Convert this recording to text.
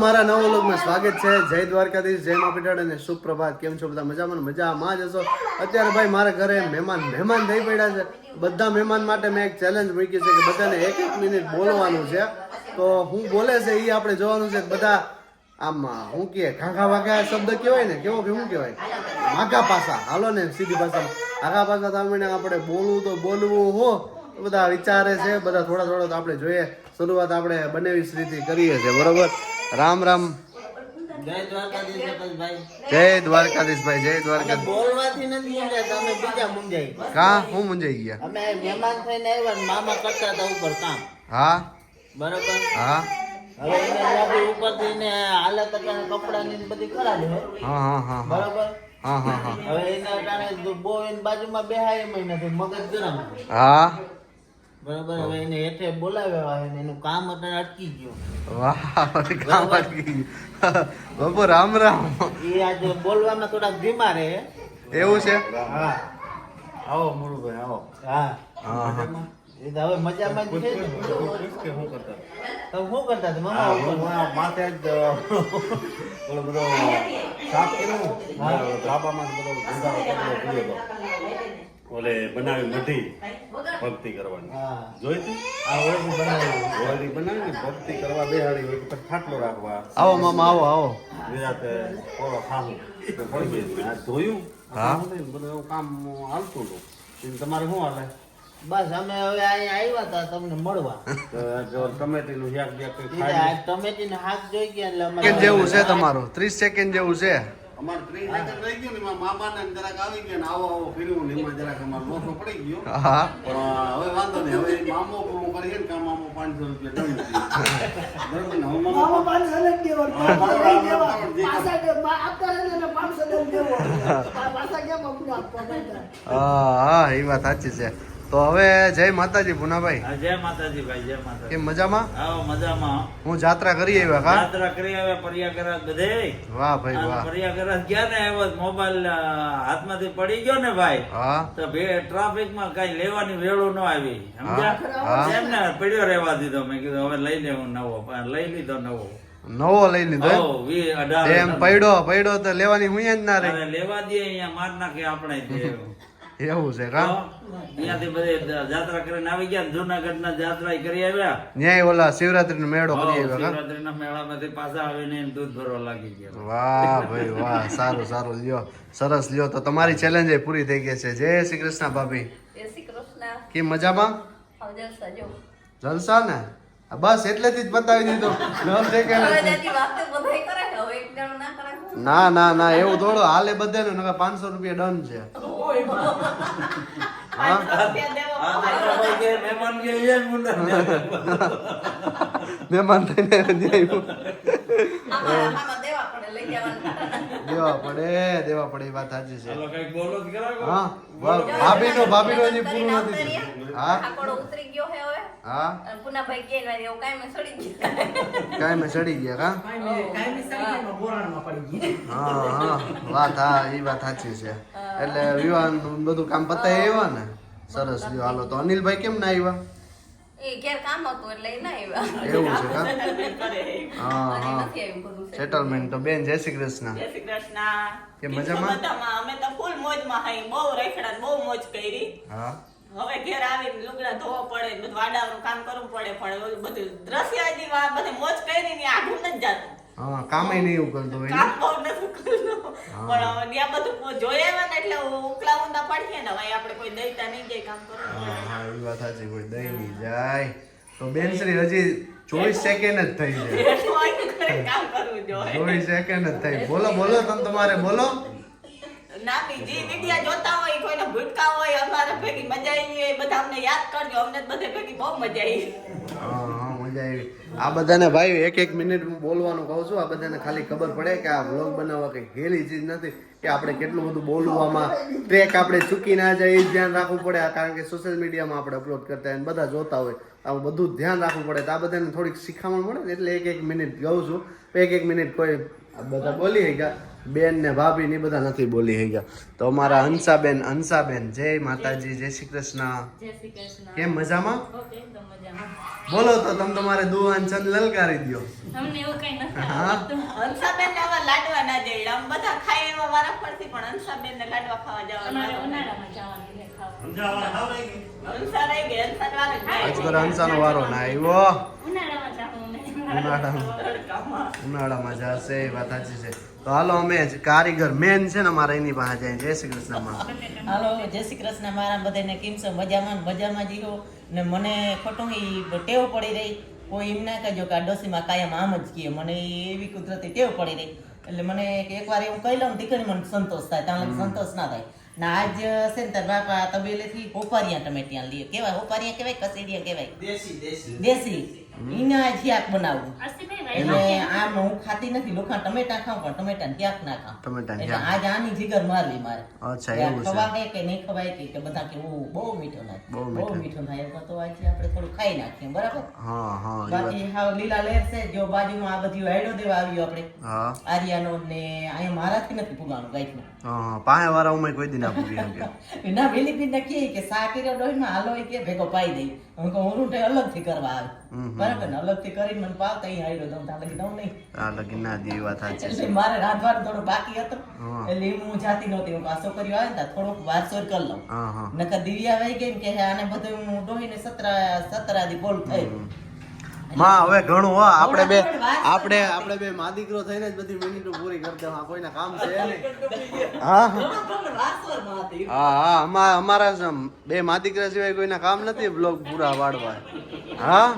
મારા નવો વ્લોગમાં સ્વાગત છે. જય દ્વારકાધીશ, જય માપીટાડ અને સુપ્રભાત. કેમ છો બધા? મજામાં મજામાં જ હશો? અત્યારે ભાઈ મારા ઘરે મહેમાન મહેમાન થઈ પડ્યા છે. બધા મહેમાન માટે મેં એક ચેલેન્જ મૂકી છે કે બધાને એક એક મિનિટ બોલવાનું છે. તો હું બોલે છે એ આપણે જોવાનું છે બધા આમ, હું કે ઘાઘા વાઘા શબ્દ કહેવાય ને? કેવો કે શું કહેવાય? માઘા પાસા. હાલો ને, સીધી ભાષામાં. આઘા પાસા સામે આપણે બોલવું તો બોલવું, હો. બધા વિચારે છે, બધા થોડા થોડા તો આપણે જોઈએ. શરૂઆત આપણે બનેવી રીતે કરીએ છીએ, બરોબર? રામ રામ. જય દ્વારકાધીશ ભાઈ જય દ્વારકાધીશ. બોલવાથી નથી અમે બીજા મૂંઝાઈ. કા? હું મુંજાઈ ગયા? અમે મહેમાન થઈને આવ્યા મામા કરતા હતા ઉપર કામ. હા? બરોબર? હા? હવે એને લાગી ઉપરથી ને હાલત અટાણે કપડાની બધી. હા હા હા હા. બરોબર? હા હા હા. હવે એના કારણે બહુ એની બાજુમાં બેહાય એમ નથી મગજ ગરમ હા? બરોબર હવે એને હેઠે બોલાવ્યા એનું કામ અત્યારે અટકી ગયું. વાહ કામ અટકી ગયું. બાપુ રામ રામ. એ આજે બોલવામાં થોડાક બીમાર હે. એવું છે? હા. આવો મુરુભાઈ આવો. હા. હા હા. એ તો હવે મજામાં જ છે. કે શું કરતા? તો શું કરતા? હતા મામા માથે જ ઓલો બધો સાફ કર્યું ધાબામાં બધો ઓલે બનાવી મઢી. ભક્તિ કરવાની. જોઈ તી આ ઓળખું બનાવી ઓલી બનાવી ને ભક્તિ કરવા બેહાડી હોય પછી ખાટલો રાખવા. આવો મામા આવો આવો. વિરાતે ઓળો ખાવું. તો પડી ગઈ આ ધોયું. હા. બધું એવું કામ હાલતું હતું. તમારે શું હાલે? બસ અમે હવે અહીંયા આવ્યા હતા તમને મળવા. જો ટમેટીનું શાક ટમેટીને હાથ જોઈ ગયા એટલે અમારે જેવું છે તમારું. ત્રીસ સેકન્ડ જેવું છે. અમારે ત્રીસ સેકન્ડ રહી ગયું ને એમાં મામાને ને જરાક આવી ગયા ને આવો આવો ફેરવું ને એમાં જરાક અમારે લોસો પડી ગયો. હા. પણ હવે વાંધો નહીં. હવે મામો પૂરું કરીએ ને કે મામો પાંચસો રૂપિયા દઈ દીધી. ને? હવે મામો પાંચસો ને દેવો. હા, બરાબર, હા એ વાત સાચી છે. તો હવે જય માતાજી પુનાભાઈ જય માતાજી ભાઈ જય માતાજી. કેમ મજામાં? હા મજામાં. હું જાત્રા કરી આવ્યા કા જાત્રા કરી આવ્યા પર્યાગરાજ બધે. વાહ ભાઈ વાહ. પર્યાગરાજ ગયા ને એવો મોબાઈલ હાથમાંથી પડી ગયો ને ભાઈ હા. તો ટ્રાફિકમાં કઈ લેવાની વેળો ન આવી. હા. સમજ્યા એમને પડ્યો રહેવા દીધો. મેં કીધું હવે લઈ લેવું નવો. લઈ લીધો નવો. નવો લઈ લીધો એમ? હો, પડ્યો પડ્યો તો લેવાની હું જ ના રહી. લેવા દે અહીંયા માર નાખે આપણે. એવું છે કા? બધે જાત્રા કરીને આવી ગયા જુનાગઢ ના જાત્રા કરી આવ્યા. ન્યાય ઓલા શિવરાત્રી નો મેળો કરી આવ્યા કા? શિવરાત્રીના મેળામાંથી પાછા આવીને દૂધ ભરવા લાગી ગયા. વાહ ભાઈ વાહ સારું સારું લ્યો. સરસ લ્યો. તો તમારી ચેલેન્જ પૂરી થઈ ગઈ છે. જય શ્રી કૃષ્ણ ભાભી. જય શ્રી કૃષ્ણ. કેમ મજામાં? જલસા ને? આ બસ એટલેથી જ બતાવી દીધું. ના ના ના ના એવું થોડું હાલે બધે ને નકર પાંચસો રૂપિયા ડન છે હા મહેમાન થઈને દેવા પડે દેવા પડે એ વાત સાચી છે હા ભાભી નો ભાભી નો હજી પૂરું નથી થયું. હા? ઠાકોરો ઉતરી ગયો છે હવે હા અને પુનાભાઈ કે? ના એવું કાંઈ મેં સડી ગયા કાંઈ મેં ચડી ગયા. કા હા હા. વાત હા એ વાત સાચી છે. એટલે વિવાહનું બધું કામ પતાય આવ્યા ને? સરસ જો હાલો તો અનિલભાઈ કેમ ના આવ્યા? એ ઘેર કામ હતું એટલે એ ના આવ્યા. એવું છે હા હા. નથી આવ્યું બધું સેટલમેન્ટ તો બેન જય શ્રી કૃષ્ણ. જય શ્રી કૃષ્ણ. કે મજામાં? અમે તો ફૂલ મોજમાં હઈ બહુ રેખડા બહુ મોજ કરી. હા. હવે ઘેર આવીને લુગડા ધોવા પડે બધું વાડાનું કામ કરવું પડે પણ બધું દ્રશ્ય આજી વા બધે મોજ કરી ને આઘું નથી જાતું. હા કામે નહીં એવું કરતો હોય કામ બહુ નથી કરતો. પણ ત્યાં બધું આવ્યા ને એટલે ઉકલા ઊંધા પડીએ ને હવે આપણે કોઈ દઈતા નહીં જાય કામ કરવું હા એ વાત સાચી કોઈ દઈ નહીં જાય. તો બેન શ્રી હજી ચોવીસ સેકન્ડ જ થઈ કરવું ચોવીસ સેકન્ડ જ થઈ. બોલો બોલો તમે તમારે બોલો. ના બીજી વિડિયા જોતા હોય, કોઈને ભૂટકા હોય, અમારે ભેગી મજા આવી હોય બધા અમને યાદ કરજો. અમને બધે ભેગી બહુ મજા આવી. હા મજા આવી. આ બધાને ભાઈ, એક એક મિનિટ હું બોલવાનું કહું છું. આ બધાને ખાલી ખબર પડે કે આ વ્લોગ બનાવવા કઈ હેલી ચીજ નથી, કે આપણે કેટલું બધું બોલવામાં ટ્રેક આપણે ચૂકી ના જાય, એ ધ્યાન રાખવું પડે. કારણ કે સોશિયલ મીડિયામાં આપણે અપલોડ કરતા હોય બધા જોતા હોય આ બધું ધ્યાન રાખવું પડે. તો આ બધાને થોડીક શીખામણ મળે એટલે એક એક મિનિટ કહું છું. એક એક મિનિટ કોઈ બધા બોલી ગયા બેન ને ભાભી ને બધા નથી બોલી ગયા તો અમારા હંસાબેન હંસાબેન જય માતાજી જય શ્રી કૃષ્ણ. જય શ્રી કૃષ્ણ. કેમ મજામાં? ઓકે એકદમ મજામાં. બોલો તો તમે તમારે દુવાન ચંદ લલકારી દો તમને એવું કઈ નથી. હંસાબેન ને આવા લાડવા ના જઈ આમ બધા ખાય એવા વારા ફરતી પણ હંસાબેન ને લાડવા ખાવા અમારે જવાનું ઉનાળામાં જવાનું? હંસા રહી ગયા હંસા વારો ના આવ્યો. ઉનાળામાં. ઉનાળામાં જશે એ વાત સાચી છે. તો હાલો અમે જ કારીગર મેન છે ને અમારા એની પાસે જાય. જય શ્રી કૃષ્ણમાં હાલો જય શ્રી કૃષ્ણ મારા બધાને કેમ છો? મજામાં મજામાં જીવો ને મને ખોટું ઈ ટેવ પડી રહી. કોઈ એમ ના કહેજો કે આ ડોસીમાં કાયમ આમ જ કહે મને એવી કુદરતી ટેવ પડી રહી. એટલે મને કે એકવાર એવું કહી લઉં દીકરી મને સંતોષ થાય. ત્યાં લગી સંતોષ ના થાય. ના આજ છે ને તાર બાપા તબેલેથી હોપારિયા ટમેટિયા લઈએ કેવાય? હોપારિયા કહેવાય કસેડિયા કહેવાય દેશી દેશી. દેશી. એના આજ શાક ભાઈ આમ હું ખાતી નથી લોકો ટમેટા ખાઉં પણ ટમેટા ક્યાંક ના ખાઉં. ટમેટાને એટલે. આજ આની જીગર મારવી મારે. અચ્છા, એવું છે. ખવાય કે નહીં ખવાય કે કે બધા કે હું બહુ મીઠો નાખ. બહુ મીઠો. નાખ. એમ તો આજે આપણે થોડું ખાઈ નાખીએ બરાબર? હા હા બાકી હા લીલા લેર છે જો બાજુમાં આ બધી આઈડો દેવા આવ્યો આપણે. હા. આર્યાનો ને અહીંયા મારાથી નથી પુગાણું ગાયનું હા પાસે વાળા ઉમે કોઈ દી ના પૂરી એમ કે. ના વેલી પી કહે કે સાકીરો ડોહીમાં હાલો કે ભેગો પાઈ દઈ હું કહું હું અલગથી કરવા આવે. બરાબર ને અલગથી કરીને મને પાવ તઈ આયડો દઉં લગી દઉં નહીં. આ લગી ના દી વાત સાચી છે. મારે રાંધવાનું થોડું બાકી હતું. એટલે એમ હું જાતી નહોતી. હું આ છોકરીઓ આવે ને ત્યાં વારસોર કરી લઉં. હા હા. નકર દિવ્યા વહી ગઈ કે આને બધું હું ડોહીને સતરા સતરાદી બોલ થઈ. માં હવે ઘણું હો આપણે બે આપણે આપણે બે મા દીકરો થઈને જ બધી મિનિટો પૂરી કરી દેવા. કોઈના કામ છે નહીં. હા હા. હા અમારા બે મા દીકરા સિવાય કોઈના કામ નથી બ્લોગ પૂરા પાડવા. હા?